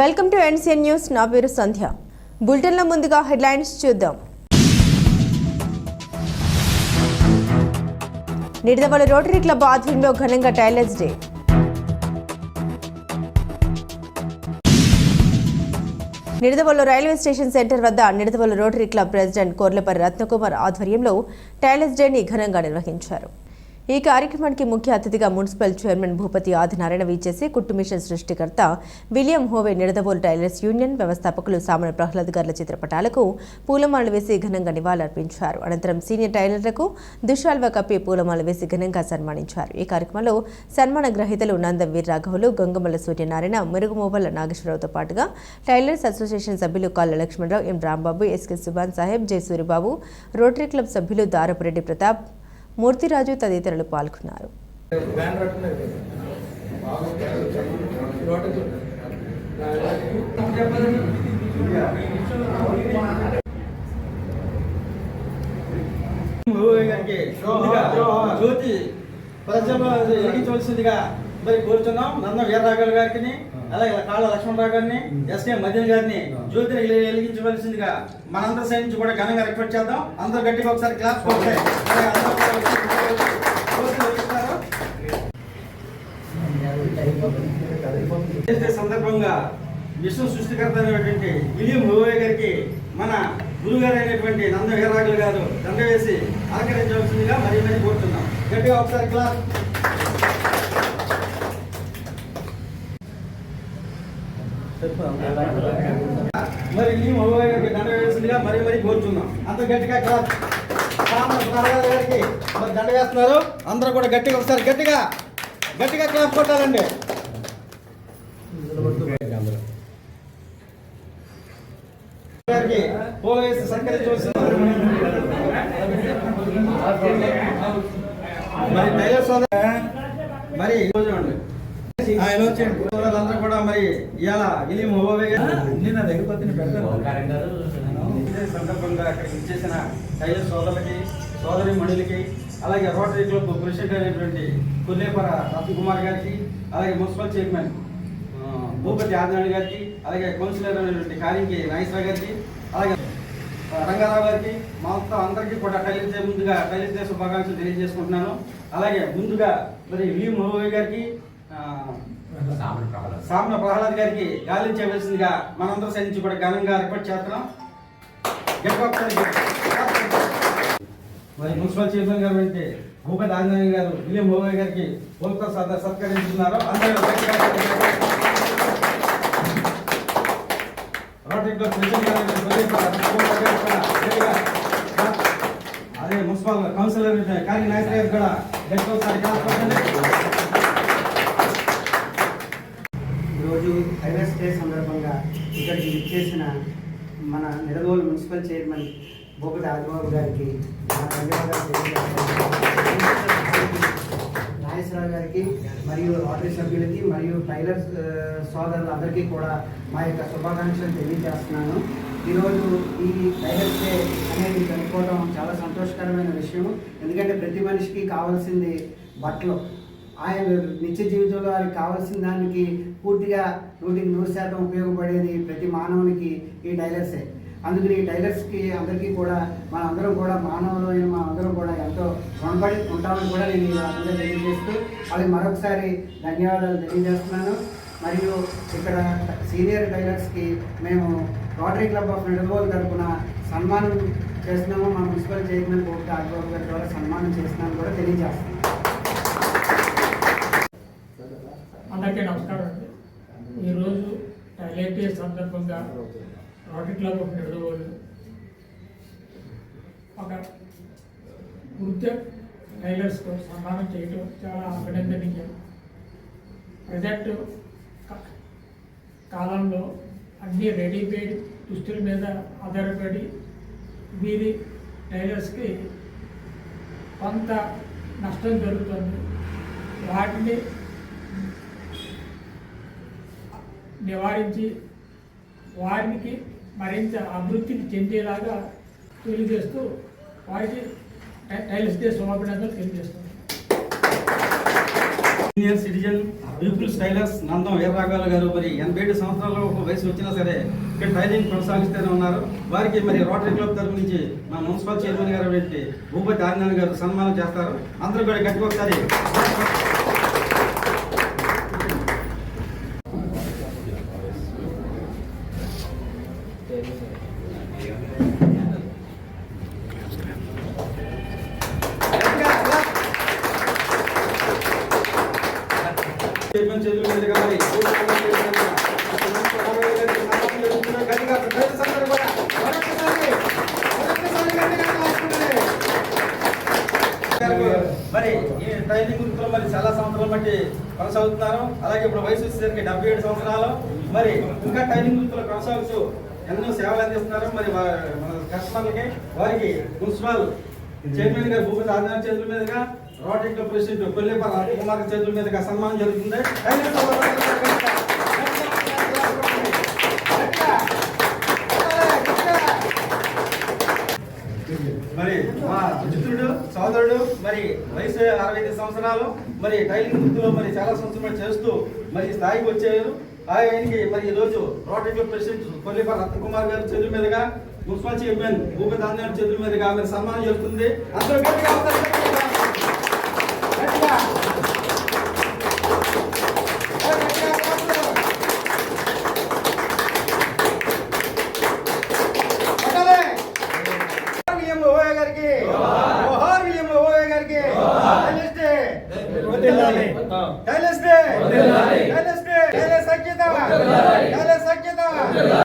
Welcome to NCN news. నా పేరు సంధ్య. బులెటిన్లో ముందుగా హెడ్లైన్స్ చూద్దాం. నిడదవల రోటరీ క్లబ్ ఆధ్వర్యంలో ఘనంగా టైలర్స్ డే. నిడదవల్లో రైల్వే స్టేషన్ సెంటర్ వద్ద Nidadavolu rotary club president Korlapalli Ratnakumar ఆధ్వర్యంలో టైలర్స్ డేని ఘనంగా నిర్వహించారు. ఈ కార్యక్రమానికి ముఖ్య అతిథిగా మున్సిపల్ చైర్మన్ భూపతి ఆదినారాయణ విచ్చేసి కుట్టు మిషన్ సృష్టికర్త William Howe Nidadavole tailors union వ్యవస్థాపకులు సామన ప్రహ్లాద్ గార్ల చిత్రపటాలకు పూలమాలలు వేసి ఘనంగా నివాళులర్పించారు. అనంతరం సీనియర్ టైలర్లకు దుశాల్వ కప్పి పూలమాల వేసి ఘనంగా సన్మానించారు. ఈ కార్యక్రమంలో సన్మాన గ్రహీతలు నందం వీర్ రాఘవులు గంగమల్ల సూర్యనారాయణ మెరుగుమోబల్ల నాగేశ్వరరావుతో పాటుగా టైలర్స్ అసోసియేషన్ సభ్యులు Kalla Lakshmanarao M Rambabu SK Subhan Saheb Jayasuribabu rotary club సభ్యులు దారపురెడ్డి ప్రతాప్ మూర్తిరాజు తదితరులు పాల్గొన్నారు. జ్యోతి ప్రజలు ఎరిగించవలసిందిగా మరి కోరుతున్నాం. నంద వీరరాఘవ గారికి అలాగే కాళ్ళ లక్ష్మణరావు గారిని ఎస్కే మదన్ గారిని జ్యోతిని వెలి- వెలిగించవలసిందిగా మనందరి సైడ్ నుంచి కూడా ఘనంగా రిక్వెస్ట్ చేద్దాం. అందరూ గట్టిగా ఒకసారి క్లాస్ కొట్టే సందర్భంగా విశ్వ సృష్టికర్త అయినటువంటి విలియం హోవే గారికి మన గురుగారు అయినటువంటి నంద వీరరాఘులు గారు దండ వేసి ఆకరించవలసిందిగా మరీ మరీ కోరుతున్నాం. గట్టిగా ఒకసారి క్లాస్ మరి విలియం మహబూబాయ్ గారికి దండ వేసిందిగా మరి మరి కోరుతున్నాం అంత గట్టిగా గారికి మరి దండ వేస్తున్నారు. అందరూ కూడా గట్టిగా ఒకసారి గట్టిగా గట్టిగా క్లాప్ కొట్టాలండి. గారికి పూల వేసి సత్కరించవలసింది మరి టైలర్ మరి ఈ అండి ఇలా. సోదరులందరూ కూడా మరి హోవే గారు నేను నా దగ్గర పెడతాను సందర్భంగా అక్కడికి ఇచ్చేసిన టైలర్ సోదరులకి సోదరి మణులకి అలాగే రోటరీ క్లబ్ ప్రెసిడెంట్ అయినటువంటి కుల్లేపర రత్నకుమార్ గారికి అలాగే మున్సిపల్ చైర్మన్ భూపతి ఆదినాయుడు గారికి అలాగే కౌన్సిలర్ అయినటువంటి కారింకి నాగేశ్వర గారికి అలాగే రంగారావు గారికి మొత్తం అందరికీ కూడా డే ముందుగా డే శుభాకాంక్షలు తెలియజేసుకుంటున్నాను. అలాగే ముందుగా మరి వి మోహోయ్ గారికి సామన ప్రహ్లాద్ గారికి గాలించవలసిందిగా మనందరం సైడ్ నుంచి కూడా ఘనంగా రిపోర్ట్ చేస్తున్నాం. మరి మున్సిపల్ చైర్మన్ గారు అంటే భూపతి ఆంజనేయ గారు విలియం భోగయ్య గారికి పూలతో సద సత్కరించుతున్నారు అందరూ అదే మున్సిపల్ కౌన్సిలర్ కాని నాయక్ గారు కూడా గట్టిగా ఒకసారి క్లాస్ కొట్టండి. ఈరోజు టైలర్స్ డే సందర్భంగా ఇక్కడికి ఇచ్చేసిన మన నిడదోలు మున్సిపల్ చైర్మన్ బొగటి ఆదిబాబు గారికి మా ధన్యవాదాలు నాగేశ్వరరావు గారికి మరియు రోటరీ సభ్యులకి మరియు టైలర్స్ సోదరులందరికీ కూడా మా యొక్క శుభాకాంక్షలు తెలియజేస్తున్నాను. ఈరోజు ఈ టైలర్స్ డే అనేది జరుపుకోవడం చాలా సంతోషకరమైన విషయం. ఎందుకంటే ప్రతి మనిషికి కావాల్సింది బట్టలు. ఆయన నిత్య జీవితంలో వారికి కావాల్సిన దానికి పూర్తిగా నూటికి నూరు శాతం ఉపయోగపడేది ప్రతి మానవునికి ఈ టైలర్సే. అందుకని ఈ టైలర్స్కి అందరికీ కూడా మన అందరం కూడా మానవులైన మా అందరం కూడా ఎంతో రుణపడి ఉంటామని కూడా నేను అందరూ తెలియజేస్తూ వాళ్ళకి మరొకసారి ధన్యవాదాలు తెలియజేస్తున్నాను. మరియు ఇక్కడ సీనియర్ టైలర్స్కి మేము రోటరీ క్లబ్ ఆఫ్ నిడదవోలు తరపున సన్మానం చేస్తున్నాము. మా మున్సిపల్ చైర్మన్ కోర్టు ఆదిబాబు గారి ద్వారా సన్మానం చేస్తున్నాను కూడా తెలియజేస్తున్నాను. అందరికీ నమస్కారం అండి. ఈరోజు టైలర్ సందర్భంగా రాకెట్ క్లబ్ ఆఫ్ నిడదవోలు ఒక వృత్తి టైలర్స్తో సన్మానం చేయటం చాలా అభినందనీయం ప్రజెక్ట్ కాలంలో అన్ని రెడీమేడ్ దుస్తుల మీద ఆధారపడి వీరి టైలర్స్కి కొంత నష్టం జరుగుతుంది. వాటిని నివారించి వారికి మరింత అభివృద్ధికి చెందేలాగా తెలియజేస్తూ వారికి టైల్స్ డే శుభాభినందనలు తెలియజేస్తున్నాను senior citizen people tailors Nandam వీరరాఘవాల garu మరి ఎనభై ఏడు సంవత్సరాల వయసు వచ్చినా సరే ఇక్కడ ట్రైనింగ్ కొనసాగిస్తూనే ఉన్నారు. వారికి మరి రోటరీ క్లబ్ తరఫు నుంచి మన మున్సిపల్ చైర్మన్ గారు ఏంటి భూపతి ఆదినారాయణ గారు సన్మానం చేస్తారు. అందరూ కూడా గట్టిగా ఒకసారి చైర్మన్ చేతుల మీదుగా మరి గట్టిగా ప్రజలు అందరూ కూడా మరొకసారి, మరొకసారి గట్టిగా క్లాసుకుంటే. మరి ఈ ట్రైనింగ్ మరి చాలా సంవత్సరాల బట్టి కొనసాగుతున్నారు. అలాగే ఇప్పుడు వయసు వచ్చేసరికి డెబ్బై ఏడు సంవత్సరాలు. మరి ఇంకా ట్రైనింగ్ గురుకులు కొనసాగుతూ ఎన్నో సేవలు అందిస్తున్నారు. మరి మన కస్టమర్లకి వారికి మున్సిపల్ చైర్మన్ గారు భూపతి ఆదినాథ్ చేతుల మీదుగా రోటరీ ప్రెసిడెంట్ కొల్లేపల్లి అతి కుమార్ చేతుల మీదుగా సన్మానం జరుగుతుంది. మరి మా మిత్రుడు సోదరుడు మరి వయసు అరవై ఐదు సంవత్సరాలు మరి టైలింగ్ వృత్తిలో మరి చాలా సంవత్సరాలు చేస్తూ మరి స్థాయికి వచ్చారు. ఆయనకి మరి ఈరోజు rotary club president Kollipala Ratnakumar గారి చేతుల మీదుగా మున్సిపల్ చైర్మన్ భూపతి ఆంజనేయ చేతుల మీదుగా ఆమె సన్మానం చేస్తుంది. అందరూ